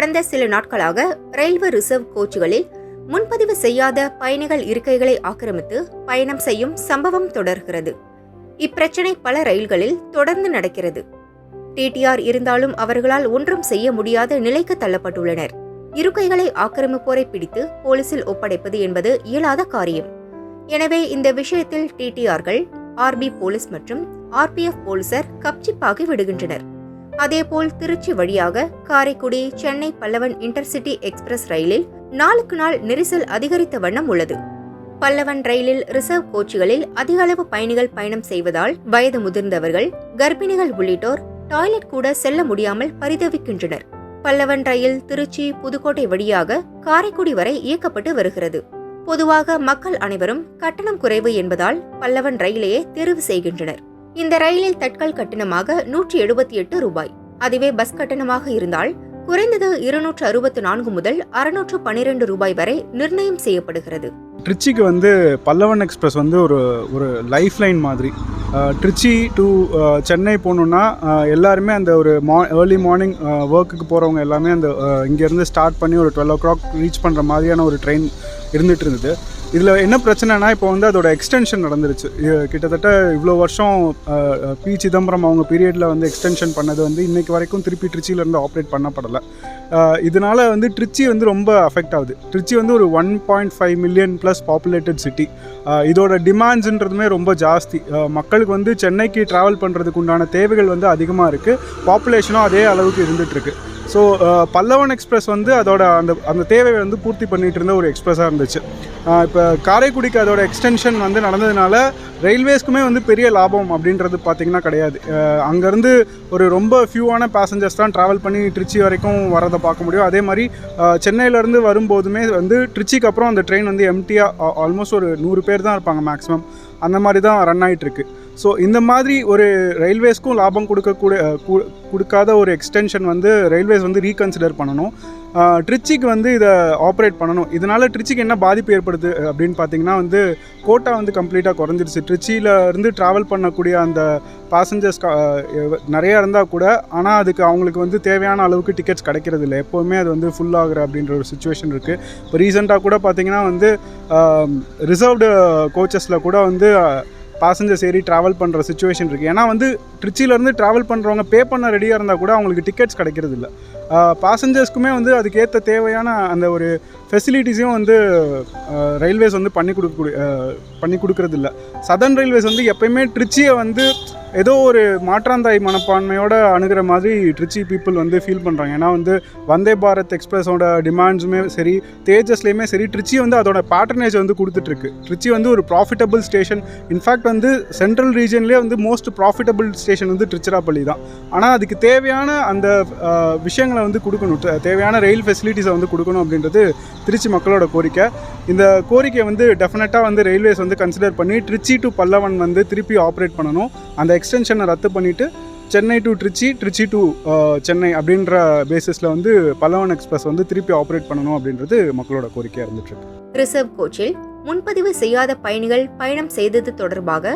கடந்த சில நாட்களாக ரயில்வே ரிசர்வ் கோச்சுகளில் முன்பதிவு செய்யாத பயணிகள் இருக்கைகளை ஆக்கிரமித்து பயணம் செய்யும் சம்பவம் தொடர்கிறது. இப்பிரச்சனை பல ரயில்களில் தொடர்ந்து நடக்கிறது. டிடிஆர் இருந்தாலும் அவர்களால் ஒன்றும் செய்ய முடியாத நிலைக்கு தள்ளப்பட்டுள்ளனர். இருக்கைகளை ஆக்கிரமிப்போரை பிடித்து போலீசில் ஒப்படைப்பது என்பது இயலாத காரியம். எனவே இந்த விஷயத்தில் டிடிஆர்கள் ஆர்பி போலீஸ் மற்றும் ஆர்பிஎஃப் போலீசார் கப்சிப்பாகி விடுகின்றனர். அதேபோல் திருச்சி வழியாக காரைக்குடி சென்னை பல்லவன் இன்டர்சிட்டி எக்ஸ்பிரஸ் ரயிலில் நாளுக்கு நாள் நெரிசல் அதிகரித்த வண்ணம் உள்ளது. பல்லவன் ரயிலில் ரிசர்வ் கோச்சுகளில் அதிக அளவு பயணிகள் பயணம் செய்வதால் வயது முதிர்ந்தவர்கள் கர்ப்பிணிகள் உள்ளிட்டோர் டாய்லெட் கூட செல்ல முடியாமல் பரிதவிக்கின்றனர். பல்லவன் ரயில் திருச்சி புதுக்கோட்டை வழியாக காரைக்குடி வரை இயக்கப்பட்டு வருகிறது. பொதுவாக மக்கள் அனைவரும் கட்டணம் குறைவு என்பதால் பல்லவன் ரயிலையே தேர்வு செய்கின்றனர். இந்த ரயிலில் தட்கல் கட்டணமாக நூற்றி எழுபத்தி எட்டு ரூபாய். அதுவே பஸ் கட்டணமாக இருந்தால் குறைந்தது இருநூற்று அறுபத்து நான்கு முதல் அறுநூற்று பன்னிரெண்டு ரூபாய் வரை நிர்ணயம் செய்யப்படுகிறது. ட்ரிச்சிக்கு வந்து பல்லவன் எக்ஸ்பிரஸ் வந்து ஒரு ஒரு லைஃப் லைன் மாதிரி ட்ரிச்சி டு சென்னை போகணுன்னா எல்லாருமே அந்த ஒரு மா ஏர்லி மார்னிங் ஒர்க்குக்கு போகிறவங்க எல்லாமே அந்த இங்கேருந்து ஸ்டார்ட் பண்ணி ஒரு டுவெல் ஓ கிளாக் ரீச் பண்ணுற மாதிரியான ஒரு ட்ரெயின் இருந்துகிட்டு இருந்தது. இதில் என்ன பிரச்சனைனா இப்போ வந்து அதோட எக்ஸ்டென்ஷன் நடந்துருச்சு. கிட்டத்தட்ட இவ்வளோ வருஷம் பி சிதம்பரம் அவங்க பீரியடில் வந்து எக்ஸ்டென்ஷன் பண்ணது வந்து இன்றைக்கு வரைக்கும் திருப்பி ட்ரிச்சியிலேருந்து ஆப்ரேட் பண்ணப்படலை. இதனால் இதனால வந்து ட்ரிச்சி வந்து ரொம்ப அஃபெக்ட் ஆகுது. ட்ரிச்சி வந்து ஒரு one point five million plus populated city இதோட டிமாண்ட்ஸுன்றதுமே ரொம்ப ஜாஸ்தி. மக்களுக்கு வந்து சென்னைக்கு ட்ராவல் பண்ணுறதுக்கு உண்டான தேவைகள் வந்து அதிகமாக இருக்குது பாப்புலேஷனும் அதே அளவுக்கு இருந்துகிட்ருக்கு ஸோ பல்லவன் எக்ஸ்பிரஸ் வந்து அதோட அந்த அந்த தேவையை வந்து பூர்த்தி பண்ணிகிட்டு இருந்த ஒரு எக்ஸ்பிரஸாக இருந்துச்சு. இப்போ காரைக்குடிக்கு அதோட எக்ஸ்டென்ஷன் வந்து நடந்ததுனால ரயில்வேஸ்க்குமே வந்து பெரிய லாபம் அப்படின்றது பார்த்திங்கன்னா கிடையாது. அங்கேருந்து ஒரு ரொம்ப ஃபியூவான பேசஞ்சர்ஸ் தான் ட்ராவல் பண்ணி ட்ரிச்சி வரைக்கும் வரதை பார்க்க முடியும். அதே மாதிரி சென்னையிலேருந்து வரும்போதுமே வந்து ட்ரிச்சிக்கு அப்புறம் அந்த ட்ரெயின் வந்து எம்டியாக ஆல்மோஸ்ட் ஒரு நூறு பேர் தான் இருப்பாங்க மேக்ஸிமம் அந்த மாதிரி தான் ரன் ஆகிட்டுருக்கு ஸோ இந்த மாதிரி ஒரு ரயில்வேஸ்க்கும் லாபம் கொடுக்கக்கூட கொடுக்காத ஒரு எக்ஸ்டென்ஷன் வந்து ரயில்வேஸ் வந்து ரீகன்சிடர் பண்ணணும். ட்ரிச்சிக்கு வந்து இதை ஆப்ரேட் பண்ணணும். இதனால் ட்ரிச்சிக்கு என்ன பாதிப்பு ஏற்படுது அப்படின்னு பார்த்தீங்கன்னா வந்து கோட்டா வந்து கம்ப்ளீட்டாக குறைஞ்சிருச்சு. ட்ரிச்சியில் இருந்து ட்ராவல் பண்ணக்கூடிய அந்த பாசஞ்சர்ஸ் நிறையா இருந்தால் கூட ஆனால் அதுக்கு அவங்களுக்கு வந்து தேவையான அளவுக்கு டிக்கெட்ஸ் கிடைக்கிறது இல்லை. எப்போவுமே அது வந்து ஃபுல் ஆகுற அப்படின்ற ஒரு சுச்சுவேஷன் இருக்குது இப்போ ரீசெண்டாக கூட பார்த்தீங்கன்னா வந்து ரிசர்வ்டு கோச்சஸில் கூட வந்து பாசஞ்சர்ஸ் ஏறி ட்ராவல் பண்ணுற சுச்சுவேஷன் இருக்குது ஏன்னா வந்து ட்ரிச்சிலேருந்து ட்ராவல் பண்ணுறவங்க பே பண்ண ரெடியாக இருந்தால் கூட அவங்களுக்கு டிக்கெட்ஸ் கிடைக்கிறது இல்லை. பாசஞ்சர்ஸ்க்குமே வந்து அதுக்கேற்ற தேவையான அந்த ஒரு ஃபெசிலிட்டிஸையும் வந்து ரயில்வேஸ் வந்து பண்ணி கொடுக்க பண்ணி கொடுக்கறது இல்லை சதர்ன் ரயில்வேஸ் வந்து எப்பயுமே ட்ரிச்சியை வந்து ஏதோ ஒரு மாற்றாந்தாய் மனப்பான்மையோட அணுகிற மாதிரி ட்ரிச்சி பீப்புள் வந்து ஃபீல் பண்ணுறாங்க ஏன்னா வந்து வந்தே பாரத் எக்ஸ்பிரஸோட டிமாண்ட்ஸுமே சரி தேஜஸ்லேயுமே சரி ட்ரிச்சி வந்து அதோட பேட்டர்னேஜ் வந்து கொடுத்துட்ருக்கு. ட்ரிச்சி வந்து ஒரு ப்ராஃபிட்டபிள் ஸ்டேஷன் இன்ஃபேக்ட் வந்து சென்ட்ரல் ரீஜன்லேயே வந்து மோஸ்ட் ப்ராஃபிட்டபிள் ஸ்டேஷன் வந்து ட்ரிச்சிராப்பள்ளி தான். ஆனால் அதுக்கு தேவையான அந்த விஷயங்களை எல்லாமே வந்து கொடுக்கணும். தேவையான ரயில் ஃபெசிலிட்டிஸை வந்து கொடுக்கணும் அப்படின்றது திருச்சி மக்களோட கோரிக்கை. இந்த கோரிக்கையை வந்து டெஃபினட்டாக வந்து ரயில்வேஸ் வந்து கன்சிடர் பண்ணி ட்ரிச்சி டு பல்லவன் வந்து திருப்பி ஆப்ரேட் பண்ணணும். அந்த எக்ஸ்டென்ஷனை ரத்து பண்ணிவிட்டு சென்னை டு ட்ரிச்சி ட்ரிச்சி டு சென்னை அப்படின்ற பேசிஸில் வந்து பல்லவன் எக்ஸ்பிரஸ் வந்து திருப்பி ஆப்ரேட் பண்ணணும் அப்படின்றது மக்களோட கோரிக்கையாக இருந்துட்டுருக்கு ரிசர்வ் கோச்சில் முன்பதிவு செய்யாத பயணிகள் பயணம் செய்தது தொடர்பாக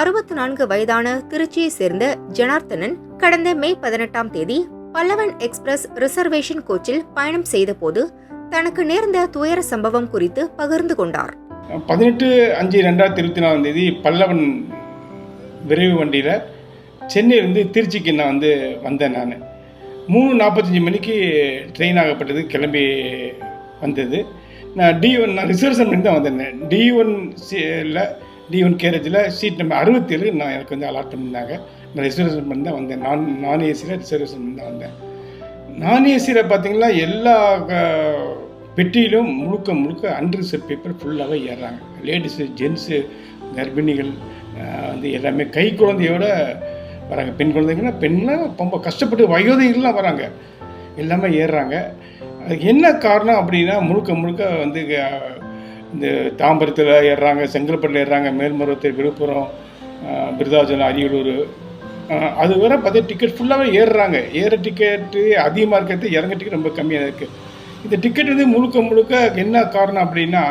அறுபத்தி நான்கு வயதான திருச்சியை சேர்ந்த ஜனார்த்தனன் கடந்த மே பதினெட்டாம் தேதி பல்லவன் எக்ஸ்பிரஸ் ரிசர்வேஷன் கோச்சில் பயணம் செய்தபோது தனக்கு நேர்ந்த துயர சம்பவம் குறித்து பகிர்ந்து கொண்டார். பதினெட்டு அஞ்சு ரெண்டாயிரத்தி இருபத்தி நாலாம் தேதி பல்லவன் விரைவு வண்டியில் சென்னையிலேருந்து திருச்சிக்கு நான் வந்து வந்தேன் நான். மூணு நாற்பத்தஞ்சு மணிக்கு ட்ரெயின் ஆகப்பட்டது கிளம்பி வந்தது. நான் டி ஒன் நான் ரிசர்வேஷன் பண்ணி தான் வந்திருந்தேன் டி ஒன் சியில் டி ஒன் கேரேஜில் சீட் நம்பர் அறுபத்தேழு நான் எனக்கு வந்து அலாட் பண்ணியிருந்தாங்க. நான் ரிசர்வேஷன் பண்ணி தான் வந்தேன். நான் நான் ஏசியில் ரிசர்வேஷன் பண்ணி தான் வந்தேன். நான் ஏசியில் பார்த்தீங்கன்னா எல்லா பெட்டியிலும் முழுக்க முழுக்க அன்ரிசர்வ் பேப்பர் ஃபுல்லாகவே ஏறுறாங்க. லேடிஸு ஜென்ஸு கர்ப்பிணிகள் வந்து எல்லாமே கை குழந்தையோட வராங்க. பெண் குழந்தைங்கன்னா பெண்லாம் ரொம்ப கஷ்டப்பட்டு வயோதிகள்லாம் வராங்க. எல்லாமே ஏறுறாங்க. அதுக்கு என்ன காரணம் அப்படின்னா முழுக்க முழுக்க வந்து இந்த தாம்பரத்தில் ஏறுறாங்க செங்கல்பட்டில் ஏறுறாங்க மேல்மருவத்தூர் விழுப்புரம் ஆஹ், விருதாச்சலம் அரியலூர் அது வர பார்த்தா டிக்கெட் ஃபுல்லாகவே ஏறுறாங்க. ஏற டிக்கெட்டு அதிகமாக இருக்கிறது இறங்க டிக்கெட் ரொம்ப கம்மியாக இருக்குது இந்த டிக்கெட் வந்து முழுக்க முழுக்க என்ன காரணம் அப்படின்னா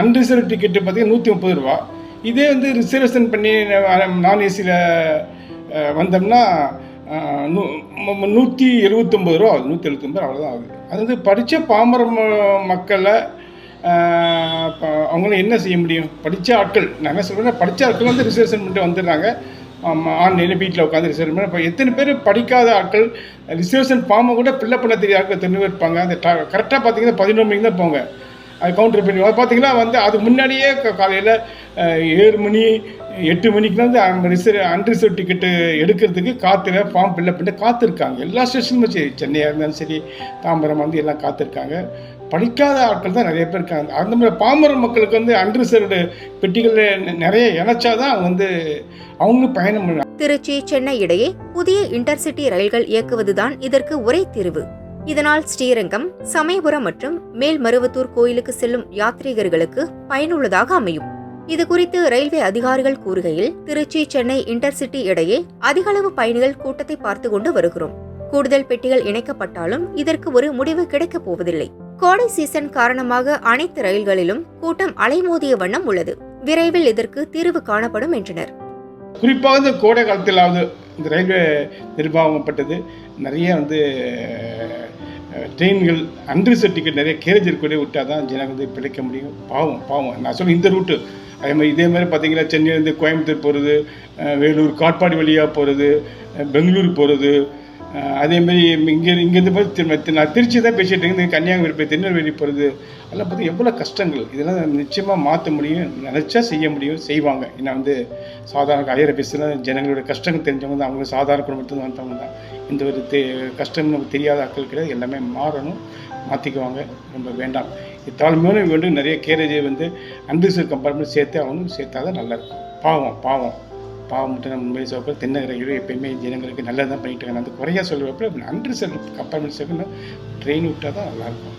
அன்ரிசர்வ் டிக்கெட்டு பார்த்தீங்கன்னா நூற்றி முப்பது ரூபா. இதே வந்து ரிசர்வேஷன் பண்ணி நான் ஏசியில் வந்தோம்னா நூ நூற்றி எழுபத்தொம்பது ரூபா ஆகுது. நூற்றி எழுபத்தொம்பது அவ்வளோதான் ஆகுது. அது வந்து படித்த பாமர மக்களை அவங்களும் என்ன செய்ய முடியும்? படித்த ஆட்கள் நான் என்ன சொல்கிறேன் படித்த ஆட்கள் வந்து ரிசர்வேஷன் பண்ணிட்டு வந்துடுறாங்க. ஆன்லைனில் வீட்டில் உட்காந்து ரிசர்வ் பண்ணி இப்போ எத்தனை பேர் படிக்காத ஆட்கள் ரிசர்வேஷன் ஃபார்மை கூட ஃபில்லப் பண்ண தெரியாத ஆட்கள் தெரிஞ்சு இருப்பாங்க. அந்த கரெக்டாக பார்த்தீங்கன்னா பதினொரு மணிக்கு தான் போங்க. அது கவுண்டர் பண்ணி பார்த்தீங்கன்னா வந்து அது முன்னாடியே காலையில் ஏழு மணி எட்டு மணிக்குலாம் வந்து ரிசர்வ் அன்ரிசர்வ் டிக்கெட்டு எடுக்கிறதுக்கு காத்துல ஃபார்ம் ஃபில்லப் பண்ணி காத்திருக்காங்க. எல்லா ஸ்டேஷனுமே சரி சென்னையாக இருந்தாலும் சரி தாம்பரம் வந்து எல்லாம் காத்திருக்காங்க. படிக்காத ஆட்கள் தான் நிறைய பேர் இருக்காங்க. அந்த மாதிரி பாமர மக்களுக்கு வந்து அன்ரிசர்வ்டு பெட்டிகளில் நிறைய இணைச்சாதான் அவங்க வந்து அவங்களும் பயணம் பண்ண திருச்சி சென்னை இடையே புதிய இன்டர்சிட்டி ரயில்கள் இயக்குவதுதான் இதற்கு ஒரே தீர்வு. இதனால் ஸ்ரீரங்கம் சமயபுரம் மற்றும் மேல்மருவத்தூர் கோயிலுக்கு செல்லும் யாத்ரீகர்களுக்கு பயனுள்ளதாக அமையும். இது குறித்து ரயில்வே அதிகாரிகள் கூறுகையில் திருச்சி சென்னை இன்டர்சிட்டி இடையே அதிகளவு பயணிகள் கூட்டத்தை பார்த்து கொண்டு வருகிறோம். கூடுதல் பெட்டிகள் இணைக்கப்பட்டாலும் இதற்கு ஒரு முடிவு கிடைக்கப் போவதில்லை. கோடை சீசன் காரணமாக அனைத்து ரயில்களிலும் கூட்டம் அலைமோதிய வண்ணம் உள்ளது. விரைவில் இதற்கு தீர்வு காணப்படும் என்றனர். குறிப்பாக இந்த கோடை காலத்திலாவது இந்த ரயில்வே நிர்வாகப்பட்டது. நிறைய வந்து ட்ரெயின்கள் அன்ரிசர்வ் டிக்கெட் நிறைய கேரேஜ் இருக்கக்கூடிய விட்டால் தான் ஜனங்க வந்து பிழைக்க முடியும். பாவம் பாவம். நான் சொல்ல இந்த ரூட்டு. அதே மாதிரி இதே மாதிரி பார்த்தீங்கன்னா சென்னையிலேருந்து கோயம்புத்தூர் போகிறது வேலூர் காட்பாடி வழியாக போகிறது பெங்களூர் போகிறது அதேமாரி இங்கே இங்கேருந்து போய் திரும்ப நான் திருச்சி தான் பேசிகிட்டு இருக்கேன். கன்னியாகுமரி போய் திருநெல்வேலி போகிறது அதெல்லாம் பார்த்து எவ்வளோ கஷ்டங்கள். இதெல்லாம் நிச்சயமாக மாற்ற முடியும். நினச்சா செய்ய முடியும் செய்வாங்க. ஏன்னா வந்து சாதாரண ஹையர் ஆஃபீஸில் ஜனங்களுடைய கஷ்டங்கள் தெரிஞ்சவங்க தான். அவங்க சாதாரண குடும்பத்தில் வந்தவங்க தான். இந்த ஒரு தெ கஷ்டம் நமக்கு தெரியாத ஆட்கள் கிடையாது. எல்லாமே மாறணும் மாற்றிக்குவாங்க ரொம்ப வேண்டாம். தாழ்மையான வேண்டும் நிறைய கேரேஜை வந்து அன்ரிசர்வ் கம்பார்ட்மெண்ட் சேர்த்து அவனும் சேர்த்தா தான் நல்லாயிருக்கும் பாவம் பாவம். பாவம் மட்டும் நம்ம உண்மையை சொல்ல தென்னகரையிலும் எப்பயுமே ஜனங்களுக்கு நல்லது தான் பண்ணிட்டு இருக்காங்க. அந்த குறையா நன்றி செல் கம்பார்ட்மெண்ட் சேர்க்கணும் ட்ரெயின் விட்டால் தான் நல்லாயிருக்கும்.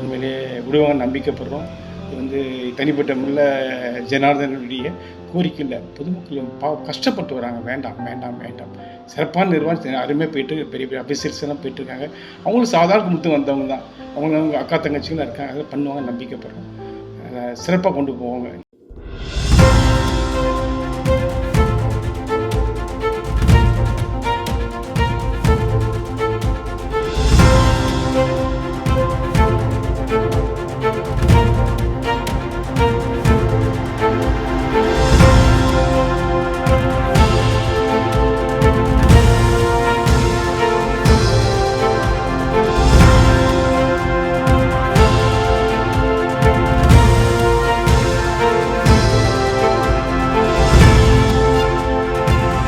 உண்மையிலேயே விடுவாங்க நம்பிக்கைப்படுறோம். இது வந்து தனிப்பட்ட முறையில் ஜனார்தனுடைய கோரிக்கை இல்லை. பொதுமக்கள் பாவம் கஷ்டப்பட்டு வராங்க. வேண்டாம் வேண்டாம் வேண்டாம். சிறப்பான நிர்வாகம் அருமையாக போயிட்டு பெரிய பெரிய அபிசர்ஸ் எல்லாம் போயிட்டு அவங்களும் சாதாரண குடும்பத்துக்கு வந்தவங்க தான். அவங்க அவங்க அக்கா தங்கச்சிகளாக இருக்காங்க. அதை பண்ணுவாங்க. நம்பிக்கைப்படுறோம். சிறப்பாக கொண்டு போவாங்க.